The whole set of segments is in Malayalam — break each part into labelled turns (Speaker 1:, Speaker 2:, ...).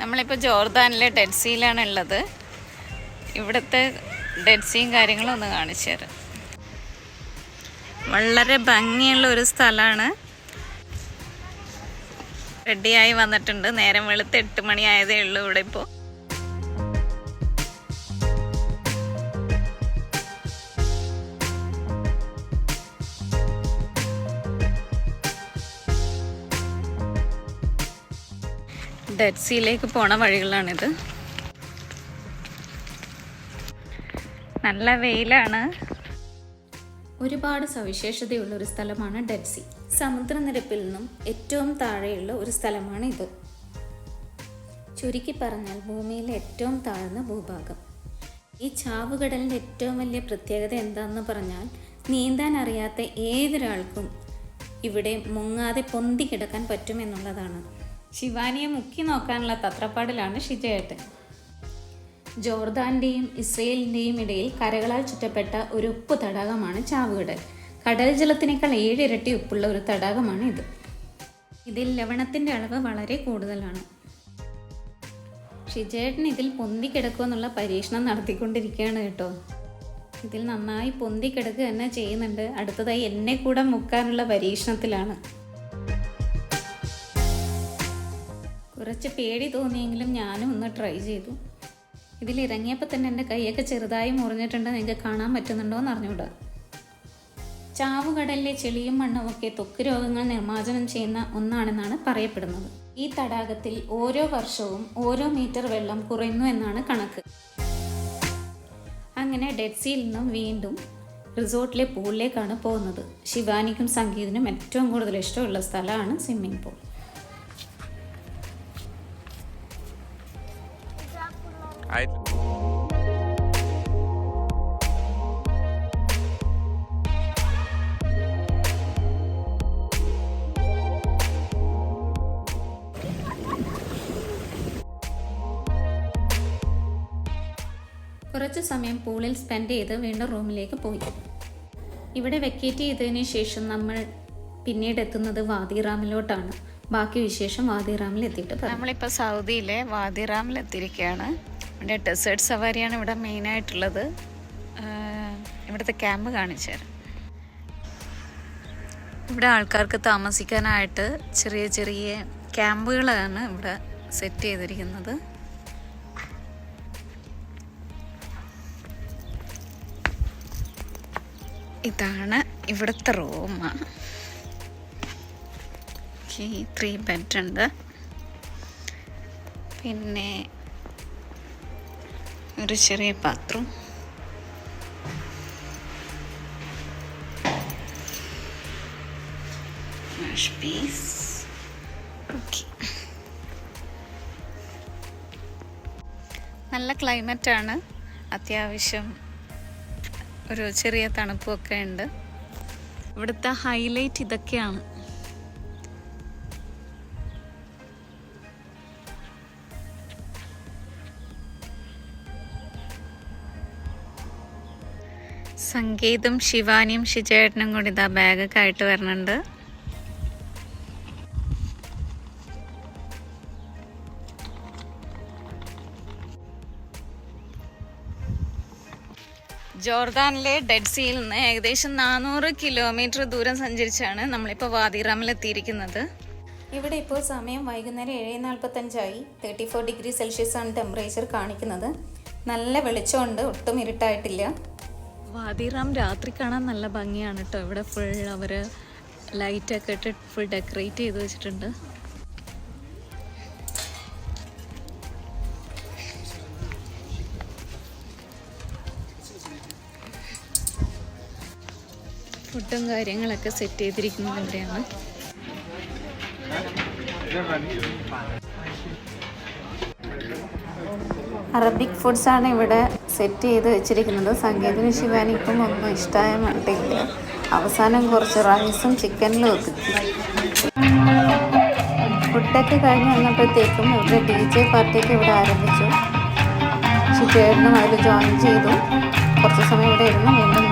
Speaker 1: നമ്മളിപ്പോൾ ജോർദാനിലെ ഡെഡ് സീലാണ് ഉള്ളത്. ഇവിടുത്തെ ഡെഡ് സീയും കാര്യങ്ങളും ഒന്ന് കാണിച്ചു തരാം. വളരെ ഭംഗിയുള്ള ഒരു സ്ഥലമാണ്. റെഡിയായി വന്നിട്ടുണ്ട്. നേരം വെളുത്ത് എട്ട് മണിയായതേ ഉള്ളൂ ഇവിടെ ഇപ്പോൾ ഡെഡ് സീയിലേക്ക് പോണ വഴികളാണിത് നല്ല വെയിലാണ്.
Speaker 2: ഒരുപാട് സവിശേഷതയുള്ള ഒരു സ്ഥലമാണ് ഡെഡ് സീ സമുദ്രനിരപ്പിൽ നിന്നും ഏറ്റവും താഴെയുള്ള ഒരു സ്ഥലമാണ് ഇത് ചുരുക്കി പറഞ്ഞാൽ ഭൂമിയിലെ ഏറ്റവും താഴ്ന്ന ഭൂഭാഗം. ഈ ചാവുകടലിന്റെ ഏറ്റവും വലിയ പ്രത്യേകത എന്താണെന്ന് പറഞ്ഞാൽ നീന്താൻ അറിയാത്ത ഏതൊരാൾക്കും ഇവിടെ മുങ്ങാതെ പൊന്തി കിടക്കാൻ പറ്റുമെന്നുള്ളതാണ് ശിവാനിയെ മുക്കി നോക്കാനുള്ള തത്രപ്പാടിലാണ് ഷിജയേട്ടൻ. ജോർദാന്റെയും ഇസ്രയേലിന്റെയും ഇടയിൽ കരകളാൽ ചുറ്റപ്പെട്ട ഒരു ഉപ്പ് തടാകമാണ് ചാവുകടൽ. കടൽ ജലത്തിനേക്കാൾ ഏഴിരട്ടി ഉപ്പുള്ള ഒരു തടാകമാണ് ഇത്. ഇതിൽ ലവണത്തിന്റെ അളവ് വളരെ കൂടുതലാണ്. ഷിജേട്ടൻ ഇതിൽ പൊന്തി കിടക്കുമെന്നുള്ള പരീക്ഷണം നടത്തിക്കൊണ്ടിരിക്കുകയാണ് കേട്ടോ. ഇതിൽ നന്നായി പൊന്തി കിടക്കുക തന്നെ ചെയ്യുന്നുണ്ട്. അടുത്തതായി എന്നെ കൂടെ മുക്കാനുള്ള പരീക്ഷണത്തിലാണ്. കുറച്ച് പേടി തോന്നിയെങ്കിലും ഞാനും ഒന്ന് ട്രൈ ചെയ്തു. ഇതിൽ ഇറങ്ങിയപ്പോൾ തന്നെ എന്റെ കൈയൊക്കെ ചെറുതായി മുറിഞ്ഞിട്ടുണ്ട്. നിങ്ങൾക്ക് കാണാൻ പറ്റുന്നുണ്ടോ എന്ന് അറിഞ്ഞൂടാ ചാവുകടലിലെ ചെളിയും മണ്ണും ഒക്കെ ത്വക്ക് രോഗങ്ങൾ നിർമ്മാർജനം ചെയ്യുന്ന ഒന്നാണെന്നാണ് പറയപ്പെടുന്നത്. ഈ തടാകത്തിൽ ഓരോ വർഷവും ഓരോ മീറ്റർ വെള്ളം കുറയുന്നു എന്നാണ് കണക്ക്. അങ്ങനെ ഡെഡ് സീൽ നിന്നും വീണ്ടും റിസോർട്ടിലെ പൂളിലേക്കാണ് പോകുന്നത്. ശിവാനിക്കും സംഗീതിനും ഏറ്റവും കൂടുതൽ ഇഷ്ടമുള്ള സ്ഥലമാണ് സ്വിമ്മിംഗ് പൂൾ കുറച്ച് സമയം പൂളിൽ സ്പെൻഡ് ചെയ്ത് വീണ്ടും റൂമിലേക്ക് പോയി. ഇവിടെ വെക്കേറ്റ് ചെയ്തതിന് ശേഷം നമ്മൾ പിന്നീട് എത്തുന്നത് വാദിറാമിലോട്ടാണ്. ബാക്കി വിശേഷം വാദിറാമിൽ എത്തിയിട്ട് പറയാം.
Speaker 1: നമ്മളിപ്പോൾ സൗദിയിലെ വാദിറാമിൽ എത്തിയിരിക്കുകയാണ്. ഇവിടെ ഡെസേർട്ട് സവാരിയാണ് ഇവിടെ മെയിനായിട്ടുള്ളത് ഇവിടുത്തെ ക്യാമ്പ് കാണിച്ചു തരാം. ഇവിടെ ആൾക്കാർക്ക് താമസിക്കാനായിട്ട് ചെറിയ ചെറിയ ക്യാമ്പുകളാണ് ഇവിടെ സെറ്റ് ചെയ്തിരിക്കുന്നത്. ഇതാണ് ഇവിടുത്തെ റൂം ത്രീ ബെഡ് ഉണ്ട്. പിന്നെ ഒരു ചെറിയ പാത്രം. നല്ല പീസ് ഓക്കെ നല്ല ക്ലൈമറ്റാണ്. അത്യാവശ്യം ഒരു ചെറിയ തണുപ്പൊക്കെ ഉണ്ട്. ഇവിടുത്തെ ഹൈലൈറ്റ് ഇതൊക്കെയാണ്. സംഗീതും ശിവാനിയും ഷിജേട്ടനും കൂടി ഇതാ ബാഗൊക്കെ ആയിട്ട് വരുന്നുണ്ട് ജോർദാനിലെ ഡെഡ് സീയിൽ നിന്ന് ഏകദേശം നാനൂറ് കിലോമീറ്റർ ദൂരം സഞ്ചരിച്ചാണ് നമ്മളിപ്പോൾ വാദിറാമിൽ എത്തിയിരിക്കുന്നത്
Speaker 2: ഇവിടെ ഇപ്പോൾ സമയം വൈകുന്നേരം ഏഴ് നാൽപ്പത്തഞ്ചായി. തേർട്ടി ഫോർ ഡിഗ്രി സെൽഷ്യസ് ആണ് ടെമ്പറേച്ചർ കാണിക്കുന്നത്. നല്ല വെളിച്ചമുണ്ട് ഒട്ടും ഇരുട്ടായിട്ടില്ല.
Speaker 1: വാദിറാം രാത്രി കാണാൻ നല്ല ഭംഗിയാണ് കേട്ടോ ഇവിടെ ഫുൾ അവർ ലൈറ്റൊക്കെ ഇട്ട് ഫുൾ ഡെക്കറേറ്റ് ചെയ്ത് വെച്ചിട്ടുണ്ട്. ഫുഡും കാര്യങ്ങളൊക്കെ സെറ്റ് ചെയ്തിരിക്കുന്നത് ഇവിടെയാണ്.
Speaker 2: അറബിക് ഫുഡ്സ് ആണ് ഇവിടെ സെറ്റ് ചെയ്ത് വെച്ചിരിക്കുന്നത് സംഗീതിന് ശിവാനിക്കും ഒന്നും ഇഷ്ടമായ മട്ടില്ല. അവസാനം കുറച്ച് റൈസും ചിക്കനിലും ഒതുക്കി ഫുഡൊക്കെ കഴിഞ്ഞ് വന്നപ്പോഴത്തേക്കും ഇവിടെ ഡി ജെ പാർട്ടിയൊക്കെ ഇവിടെ ആരംഭിച്ചു. ചേട്ടനും അതിൽ ജോയിൻ ചെയ്തു. കുറച്ച് സമയം ഇവിടെ ഇരുന്നു. വീണ്ടും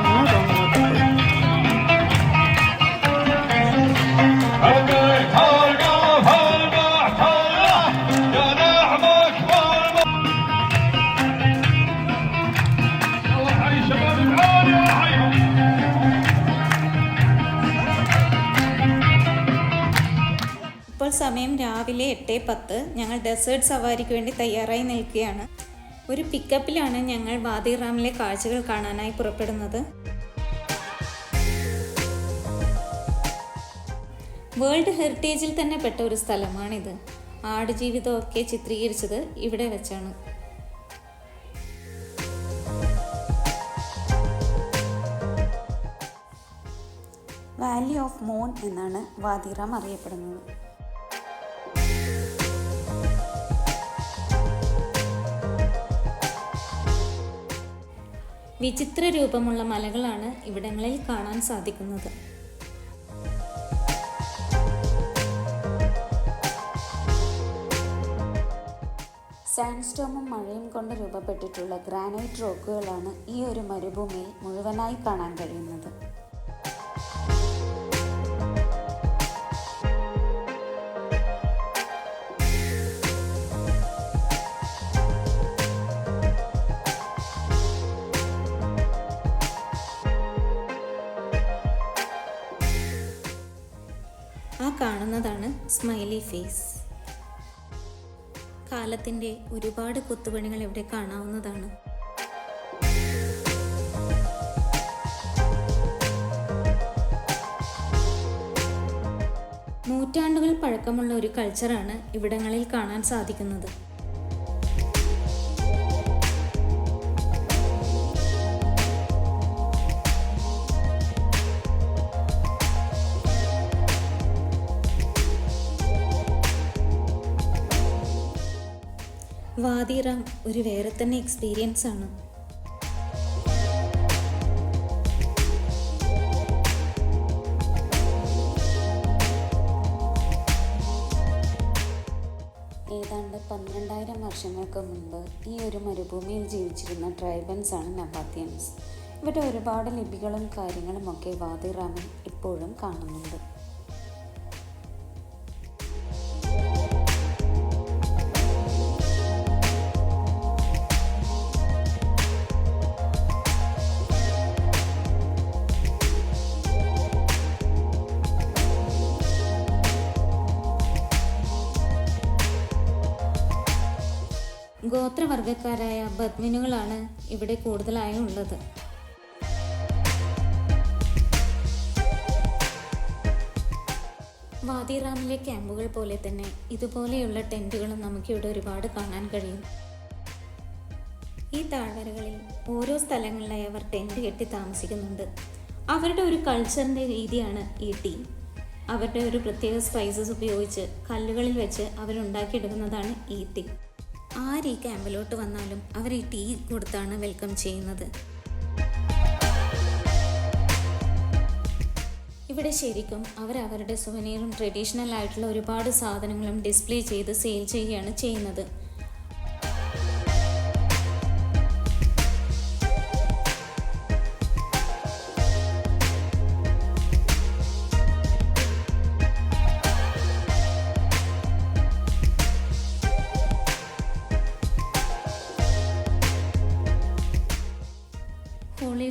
Speaker 2: സമയം രാവിലെ എട്ട് പത്ത്. ഞങ്ങൾ ഡെസേർട്ട് സവാരിക്ക് വേണ്ടി തയ്യാറായി നിൽക്കുകയാണ്. ഒരു പിക്കപ്പിലാണ് ഞങ്ങൾ വാദിറാമിലെ കാഴ്ചകൾ കാണാനായി പുറപ്പെടുന്നത്. വേൾഡ് ഹെറിറ്റേജിൽ തന്നെ പെട്ട ഒരു സ്ഥലമാണിത്. ആടുജീവിതമൊക്കെ ചിത്രീകരിച്ചത് ഇവിടെ വെച്ചാണ്.
Speaker 1: വാലി ഓഫ് മോൺ എന്നാണ് വാദിറാം അറിയപ്പെടുന്നത്.
Speaker 2: വിചിത്ര രൂപമുള്ള മലകളാണ് ഇവിടങ്ങളിൽ കാണാൻ സാധിക്കുന്നത്.
Speaker 1: സാൻഡ്സ്റ്റോമും മഴയും കൊണ്ട് രൂപപ്പെട്ടിട്ടുള്ള ഗ്രാനൈറ്റ് റോക്കുകളാണ് ഈ ഒരു മരുഭൂമിയിൽ മുഴുവനായി കാണാൻ കഴിയുന്നത്.
Speaker 2: കാണുന്നതാണ് സ്മൈലി ഫേസ് കാലത്തിന്റെ ഒരുപാട് കൊത്തുപണികൾ ഇവിടെ കാണാവുന്നതാണ്. നൂറ്റാണ്ടുകൾ പഴക്കമുള്ള ഒരു കൾച്ചറാണ് ഇവിടങ്ങളിൽ കാണാൻ സാധിക്കുന്നത്. വാദിറാം ഒരു വേറെ തന്നെ എക്സ്പീരിയൻസ് ആണ്.
Speaker 1: ഏതാണ്ട് പന്ത്രണ്ടായിരം വർഷങ്ങൾക്ക് മുമ്പ് ഈ ഒരു മരുഭൂമിയിൽ ജീവിച്ചിരുന്ന ട്രൈബൻസ് ആണ് നബാത്തിയൻസ് ഇവിടെ ഒരുപാട് ലിപികളും കാര്യങ്ങളും ഒക്കെ വാദിറാമിൽ ഇപ്പോഴും കാണുന്നുണ്ട്.
Speaker 2: ഗോത്രവർഗക്കാരായ ബദ്മിനുകളാണ് ഇവിടെ കൂടുതലായും ഉള്ളത് വാദിറാമിലെ ക്യാമ്പുകൾ പോലെ തന്നെ ഇതുപോലെയുള്ള ടെന്റുകളും നമുക്കിവിടെ ഒരുപാട് കാണാൻ കഴിയും. ഈ താഴ്വരകളിൽ ഓരോ സ്ഥലങ്ങളിലായി അവർ ടെന്റ് കെട്ടി താമസിക്കുന്നുണ്ട്. അവരുടെ ഒരു കൾച്ചറിന്റെ രീതിയാണ് ഈ ടീ. അവരുടെ ഒരു പ്രത്യേക സ്പൈസസ് ഉപയോഗിച്ച് കല്ലുകളിൽ വെച്ച് അവരുണ്ടാക്കിയെടുക്കുന്നതാണ് ഈ ടീ. ആര് ഈ ക്യാമ്പിലോട്ട് വന്നാലും അവർ ഈ ടീ കൊടുത്താണ് വെൽക്കം ചെയ്യുന്നത്. ഇവിടെ ശരിക്കും അവർ അവരുടെ സുവനീറും ട്രഡീഷണൽ ആയിട്ടുള്ള ഒരുപാട് സാധനങ്ങളും ഡിസ്പ്ലേ ചെയ്ത് സെയിൽ ചെയ്യുകയാണ് ചെയ്യുന്നത്.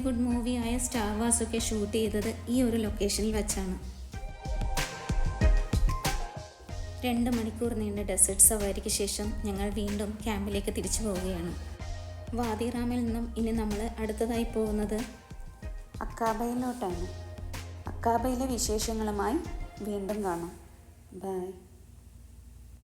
Speaker 2: ഹോളിവുഡ് മൂവിയായ സ്റ്റാർ വാസ് ഒക്കെ ഷൂട്ട് ചെയ്തത് ഈ ഒരു ലൊക്കേഷനിൽ വെച്ചാണ്. രണ്ട് മണിക്കൂർ നീണ്ട ഡെസേർട്ട് സവാരിക്ക് ശേഷം ഞങ്ങൾ വീണ്ടും ക്യാമ്പിലേക്ക് തിരിച്ചു പോവുകയാണ്. വാദിറാമിൽ നിന്നും ഇനി നമ്മൾ അടുത്തതായി പോകുന്നത്
Speaker 1: അക്കാബയിലോട്ടാണ്. അക്കാബയിലെ വിശേഷങ്ങളുമായി വീണ്ടും കാണാം. ബൈ